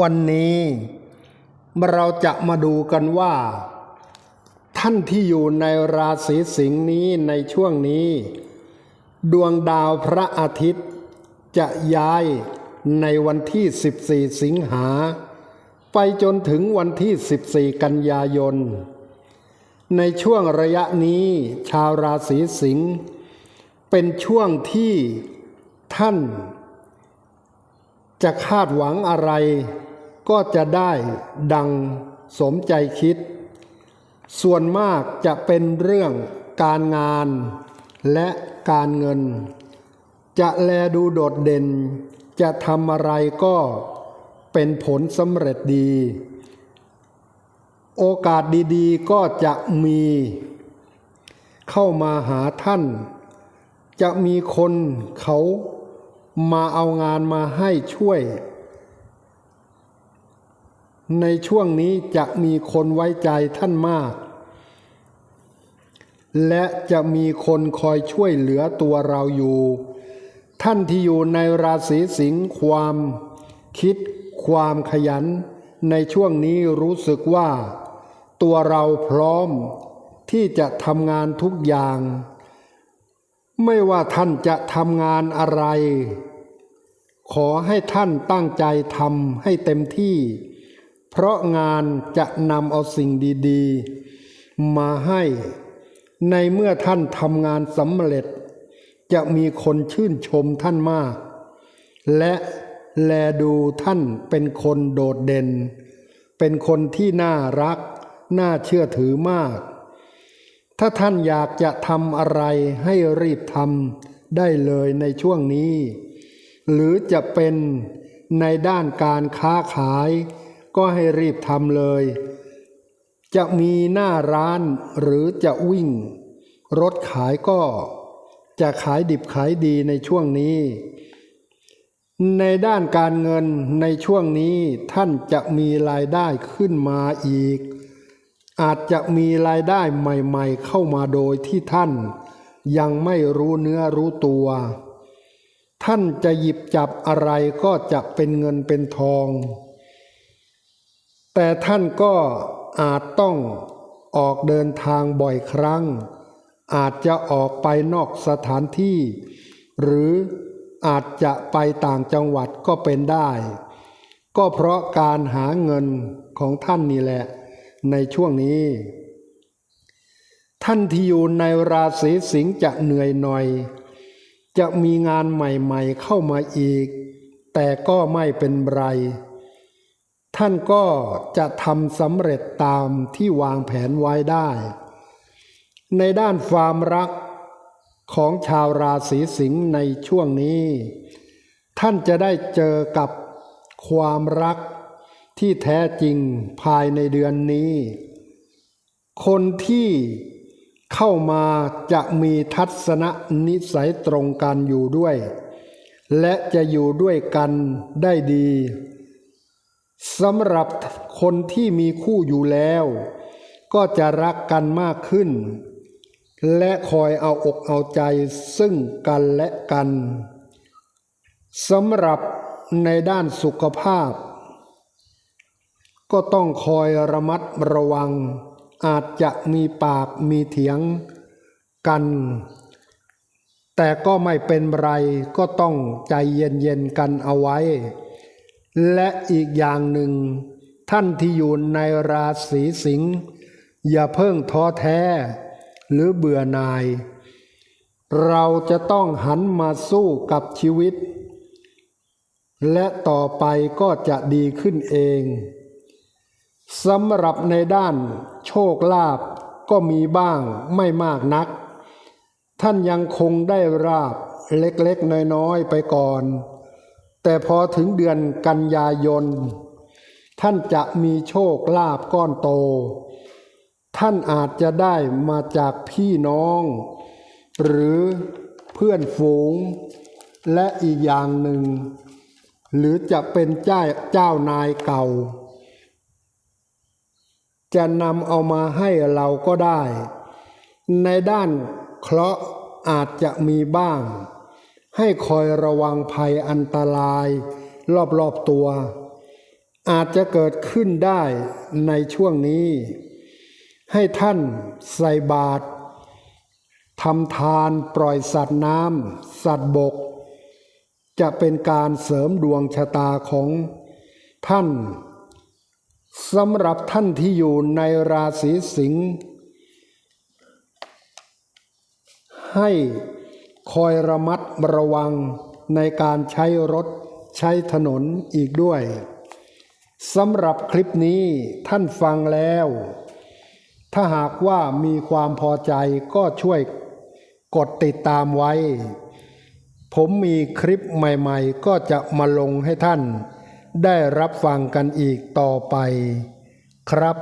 วันนี้เราจะมาดูกันว่า ท่านที่อยู่ในราศีสิงห์นี้ในช่วงนี้ ดวงดาวพระอาทิตย์ จะย้ายในวันที่ 14 สิงหา ไปจนถึงวันที่ 14 กันยายน ในช่วงระยะนี้ชาวราศีสิงห์เป็นช่วงที่ท่าน จะคาดหวังอะไร ก็จะได้ดังสมใจคิด ส่วนมากจะเป็นเรื่องการงานและการเงิน จะแลดูโดดเด่น จะทำอะไรก็เป็นผลสำเร็จดี โอกาสดีๆก็จะมี เข้ามาหาท่าน จะมีคนเขา มาเอางานมาให้ช่วย ในช่วงนี้จะมีคนไว้ใจท่านมาก และจะมีคนคอยช่วยเหลือตัวเราอยู่ ท่านที่อยู่ในราศีสิงห์ความคิดความขยัน ในช่วงนี้รู้สึกว่า ตัวเราพร้อมที่จะทำงานทุกอย่าง ไม่ว่าท่านจะทำงานอะไร ขอให้ท่านตั้งใจทำให้เต็มที่ เพราะงานจะนำเอาสิ่งดีๆ มาให้ ในเมื่อท่านทำงานสำเร็จ จะมีคนชื่นชมท่านมาก และแลดูท่านเป็นคนโดดเด่น เป็นคนที่น่ารัก น่าเชื่อถือมาก ถ้าท่านอยากจะทำอะไรให้รีบทำได้เลยในช่วงนี้ หรือจะเป็นในด้านการค้าขาย ก็ให้รีบทำเลย จะมีหน้าร้านหรือจะวิ่ง รถขายก็ จะขายดิบขายดีในช่วงนี้ ในด้านการเงินในช่วงนี้ท่านจะมีรายได้ขึ้นมาอีก อาจจะมีรายได้ใหม่ ๆ เข้ามาโดยที่ท่าน ยังไม่รู้เนื้อรู้ตัว ท่านจะหยิบจับอะไรก็จะเป็นเงินเป็นทอง แต่ท่านก็อาจต้องออกเดินทางบ่อยครั้ง อาจจะออกไปนอกสถานที่ หรืออาจจะไปต่างจังหวัดก็เป็นได้ ก็เพราะการหาเงินของท่านนี่แหละ ในช่วงนี้ ท่านที่อยู่ในราศีสิงห์จะเหนื่อยหน่อย จะมีงานใหม่ๆเข้ามาอีก แต่ก็ไม่เป็นไร ท่านก็จะทำสำเร็จตามที่วางแผนไว้ได้ ในด้านความรักของชาวราศีสิงห์ในช่วงนี้ ท่านจะได้เจอกับความรักที่แท้จริงภายในเดือนนี้ คนที่ เข้ามาจะมีทัศนนิสัยตรงกันอยู่ด้วย และจะอยู่ด้วยกันได้ดีสำหรับคนที่มีคู่อยู่แล้ว ก็จะรักกันมากขึ้น และคอยเอาอกเอาใจซึ่งกันและกันสำหรับในด้านสุขภาพ ก็ต้องคอยระมัดระวัง อาจจะมีปากมีเถียงกัน แต่ก็ไม่เป็นไรก็ต้องใจเย็นๆกันเอาไว้ และอีกอย่างหนึ่ง ท่านที่อยู่ในราศีสิงห์อย่าเพิ่งท้อแท้ หรือเบื่อหน่าย เราจะต้องหันมาสู้กับชีวิต และต่อไปก็จะดีขึ้นเองสำหรับในด้าน ชคลาภก็มีบ้างไม่มากนัก ท่านยังคงได้ราบเล็กๆน้อยๆไปก่อน แต่พอถึงเดือนกันยายน ท่านจะมีโชคลาภก้อนโต ท่านอาจจะได้มาจากพี่น้อง หรือเพื่อนฝูง และอีกอย่างหนึ่ง หรือจะเป็นเจ้าเจ้านายเก่า จะนำเอามาให้เราก็ได้ ในด้านเคราะห์อาจจะมีบ้าง ให้คอยระวังภัยอันตราย รอบๆตัว อาจจะเกิดขึ้นได้ในช่วงนี้ ให้ท่านใส่บาตรทำทานปล่อยสัตว์น้ำสัตว์บก จะเป็นการเสริมดวงชะตาของท่าน สำหรับท่านที่อยู่ในราศีสิงห์ให้คอยระมัดระวังในการใช้รถใช้ถนนอีกด้วยสำหรับคลิปนี้ท่านฟังแล้ว ถ้าหากว่ามีความพอใจก็ช่วยกดติดตามไว้ ผมมีคลิปใหม่ๆ ก็จะมาลงให้ท่าน ได้รับฟังกันอีกต่อไป ครับ